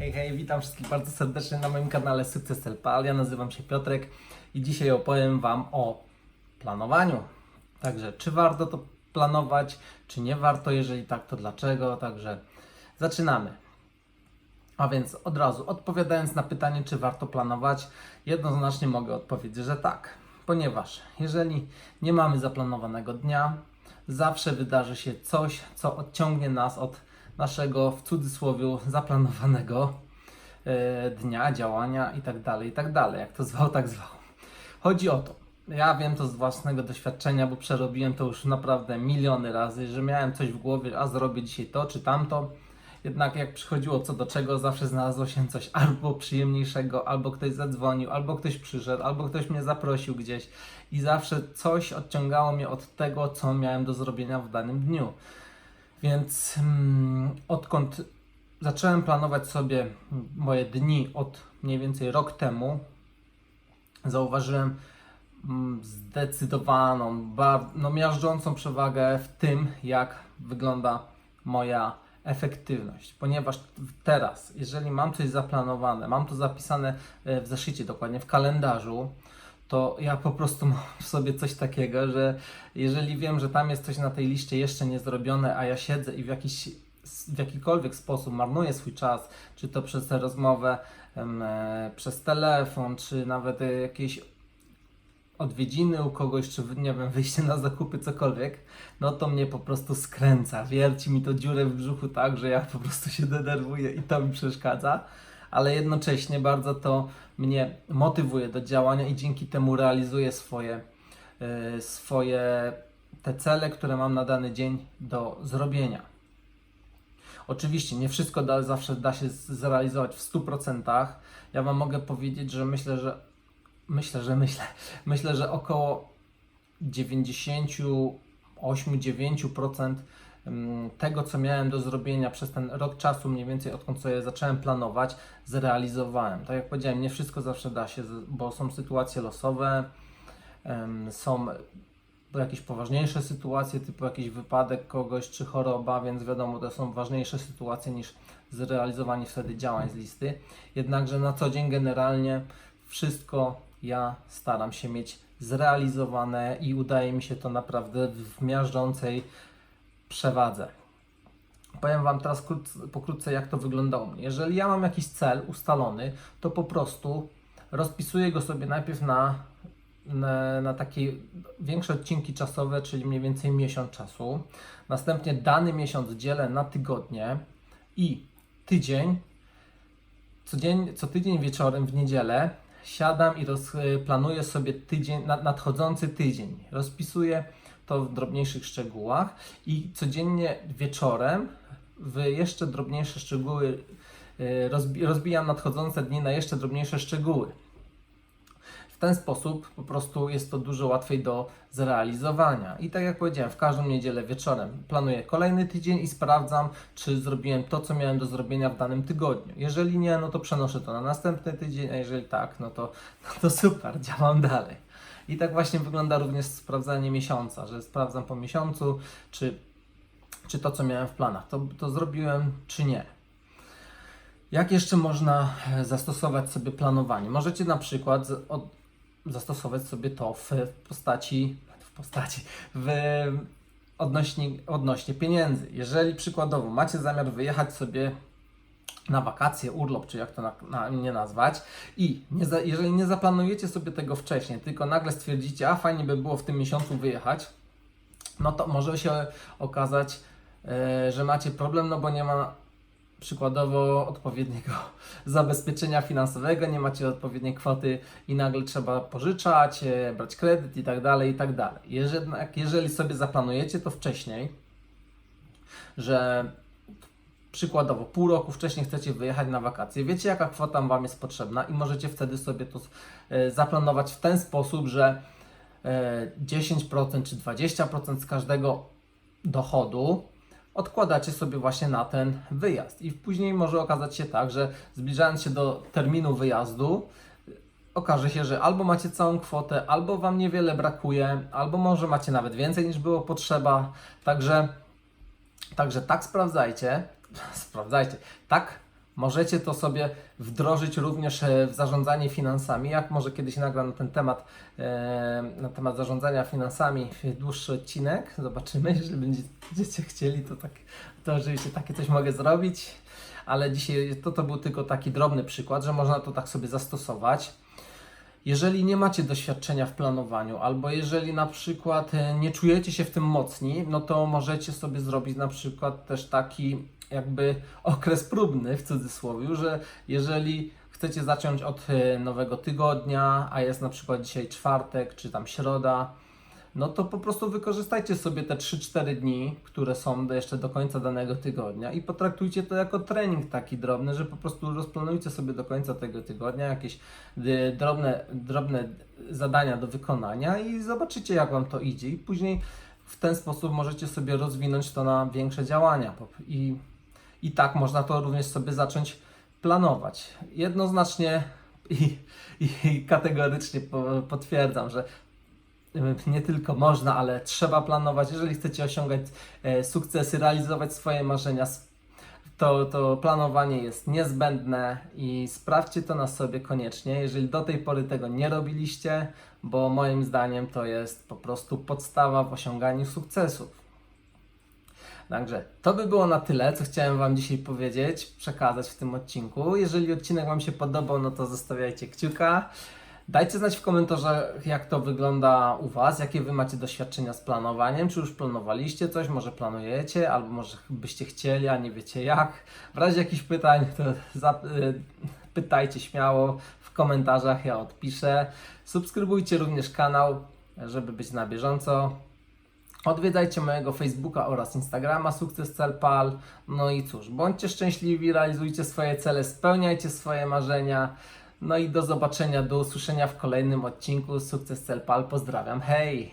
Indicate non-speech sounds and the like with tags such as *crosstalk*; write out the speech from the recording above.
Hej, hej, witam wszystkich bardzo serdecznie na moim kanale Sukces Pal. Ja nazywam się Piotrek i dzisiaj opowiem Wam o planowaniu. Także, czy warto to planować, czy nie warto, jeżeli tak, to dlaczego? Także, zaczynamy. A więc od razu, odpowiadając na pytanie, czy warto planować, jednoznacznie mogę odpowiedzieć, że tak. Ponieważ jeżeli nie mamy zaplanowanego dnia, zawsze wydarzy się coś, co odciągnie nas od naszego w cudzysłowie zaplanowanego e, dnia, działania i tak dalej, i tak. Jak to zwał, tak zwał. Chodzi o to. Ja wiem to z własnego doświadczenia, bo przerobiłem to już naprawdę miliony razy, że miałem coś w głowie, a zrobię dzisiaj to czy tamto. Jednak jak przychodziło co do czego, zawsze znalazło się coś *laughs* albo przyjemniejszego, albo ktoś zadzwonił, albo ktoś przyszedł, albo ktoś mnie zaprosił gdzieś i zawsze coś odciągało mnie od tego, co miałem do zrobienia w danym dniu. Więc mm, odkąd zacząłem planować sobie moje dni od mniej więcej rok temu, zauważyłem mm, zdecydowaną, no miażdżącą przewagę w tym, jak wygląda moja efektywność. Ponieważ teraz, jeżeli mam coś zaplanowane, mam to zapisane e, w zeszycie, dokładnie w kalendarzu, to ja po prostu mam w sobie coś takiego, że jeżeli wiem, że tam jest coś na tej liście jeszcze nie zrobione, a ja siedzę i w jakiś w jakikolwiek sposób marnuję swój czas, czy to przez rozmowę, e, przez telefon, czy nawet jakieś odwiedziny u kogoś, czy nie wiem, wyjście na zakupy, cokolwiek, no to mnie po prostu skręca. Wierci mi to dziurę w brzuchu tak, że ja po prostu się denerwuję i to mi przeszkadza, ale jednocześnie bardzo to mnie motywuje do działania i dzięki temu realizuję swoje, e, swoje te cele, które mam na dany dzień do zrobienia. Oczywiście nie wszystko da, zawsze da się zrealizować w 100%. Ja Wam mogę powiedzieć, że myślę, że myślę, że myślę, *laughs* myślę, że około 98-9% mm, tego, co miałem do zrobienia przez ten rok czasu, mniej więcej odkąd sobie zacząłem planować, zrealizowałem. Tak jak powiedziałem, nie wszystko zawsze da się, bo są sytuacje losowe, są jakieś poważniejsze sytuacje, typu jakiś wypadek kogoś czy choroba, więc wiadomo, to są ważniejsze sytuacje niż zrealizowanie wtedy działań z listy. Jednakże na co dzień generalnie wszystko ja staram się mieć zrealizowane i udaje mi się to naprawdę w miażdżącej przewadze. Powiem Wam teraz krótce, pokrótce, jak to wygląda u mnie. Jeżeli ja mam jakiś cel ustalony, to po prostu rozpisuję go sobie najpierw na, na, na takie większe odcinki czasowe, czyli mniej więcej miesiąc czasu. Następnie dany miesiąc dzielę na tygodnie i tydzień, codzień, co tydzień wieczorem w niedzielę siadam i roz, planuję sobie tydzień, nad, nadchodzący tydzień. Rozpisuję to w drobniejszych szczegółach i codziennie wieczorem w jeszcze drobniejsze szczegóły rozbi, rozbijam nadchodzące dni na jeszcze drobniejsze szczegóły. Ten sposób po prostu jest to dużo łatwiej do zrealizowania. I tak jak powiedziałem, w każdą niedzielę wieczorem planuję kolejny tydzień i sprawdzam, czy zrobiłem to, co miałem do zrobienia w danym tygodniu. Jeżeli nie, no to przenoszę to na następny tydzień, a jeżeli tak, no to, *laughs* no to super, *laughs* działam dalej. I tak właśnie wygląda również sprawdzanie miesiąca, że sprawdzam po miesiącu, czy, czy to, co miałem w planach, to, to zrobiłem, czy nie. Jak jeszcze można e, zastosować sobie planowanie? Możecie na przykład od, zastosować sobie to w postaci, w postaci, w odnośnie, odnośnie pieniędzy. Jeżeli przykładowo macie zamiar wyjechać sobie na wakacje, urlop, czy jak to na, na, nie nazwać, i nie za, jeżeli nie zaplanujecie sobie tego wcześniej, tylko nagle stwierdzicie, a fajnie by było w tym miesiącu wyjechać, no to może się okazać, e, że macie problem, no bo nie ma przykładowo odpowiedniego *laughs* zabezpieczenia finansowego, nie macie odpowiedniej kwoty i nagle trzeba pożyczać, e, brać kredyt i tak dalej, i tak dalej. Jeżeli, jeżeli sobie zaplanujecie to wcześniej, że przykładowo pół roku wcześniej chcecie wyjechać na wakacje, wiecie jaka kwota Wam jest potrzebna i możecie wtedy sobie to e, zaplanować w ten sposób, że e, 10% czy 20% z każdego dochodu odkładacie sobie właśnie na ten wyjazd. I później może okazać się tak, że zbliżając się do terminu wyjazdu, okaże się, że albo macie całą kwotę, albo Wam niewiele brakuje, albo może macie nawet więcej niż było potrzeba. Także, także tak sprawdzajcie, *laughs* sprawdzajcie, tak Możecie to sobie wdrożyć również e, w zarządzanie finansami. Jak może kiedyś nagram na ten temat, e, na temat zarządzania finansami dłuższy odcinek. Zobaczymy, *laughs* jeżeli będziecie chcieli, to, tak, to oczywiście takie coś mogę zrobić. Ale dzisiaj to, to był tylko taki drobny przykład, że można to tak sobie zastosować. Jeżeli nie macie doświadczenia w planowaniu, albo jeżeli na przykład e, nie czujecie się w tym mocni, no to możecie sobie zrobić na przykład też taki jakby *laughs* okres próbny w cudzysłowie, że jeżeli chcecie zacząć od e, nowego tygodnia, a jest na przykład dzisiaj czwartek czy tam środa, no to po prostu wykorzystajcie sobie te 3-4 dni, które są jeszcze do końca danego tygodnia i potraktujcie to jako trening taki drobny, że po prostu rozplanujcie sobie do końca tego tygodnia jakieś y, drobne, drobne zadania do wykonania i zobaczycie jak Wam to idzie i później w ten sposób możecie sobie rozwinąć to na większe działania i, i tak można to również sobie zacząć planować. Jednoznacznie i, i kategorycznie po, potwierdzam, że nie tylko można, ale trzeba planować. Jeżeli chcecie osiągać e, sukcesy, realizować swoje marzenia, to, to planowanie jest niezbędne i sprawdźcie to na sobie koniecznie, jeżeli do tej pory tego nie robiliście, bo moim zdaniem to jest po prostu podstawa w osiąganiu sukcesów. Także to by było na tyle, co chciałem Wam dzisiaj powiedzieć, przekazać w tym odcinku. Jeżeli odcinek Wam się podobał, no to zostawiajcie kciuka. Dajcie znać w komentarzach, jak to wygląda u Was, jakie Wy macie doświadczenia z planowaniem, czy już planowaliście coś, może planujecie, albo może byście chcieli, a nie wiecie jak. W razie jakichś pytań, to y, pytajcie śmiało w komentarzach, ja odpiszę. Subskrybujcie również kanał, żeby być na bieżąco. Odwiedzajcie mojego Facebooka oraz Instagrama Sukces Cel Pal. No i cóż, bądźcie szczęśliwi, realizujcie swoje cele, spełniajcie swoje marzenia. No i do zobaczenia, do usłyszenia w kolejnym odcinku Sukces Cel Pal. Pozdrawiam, hej!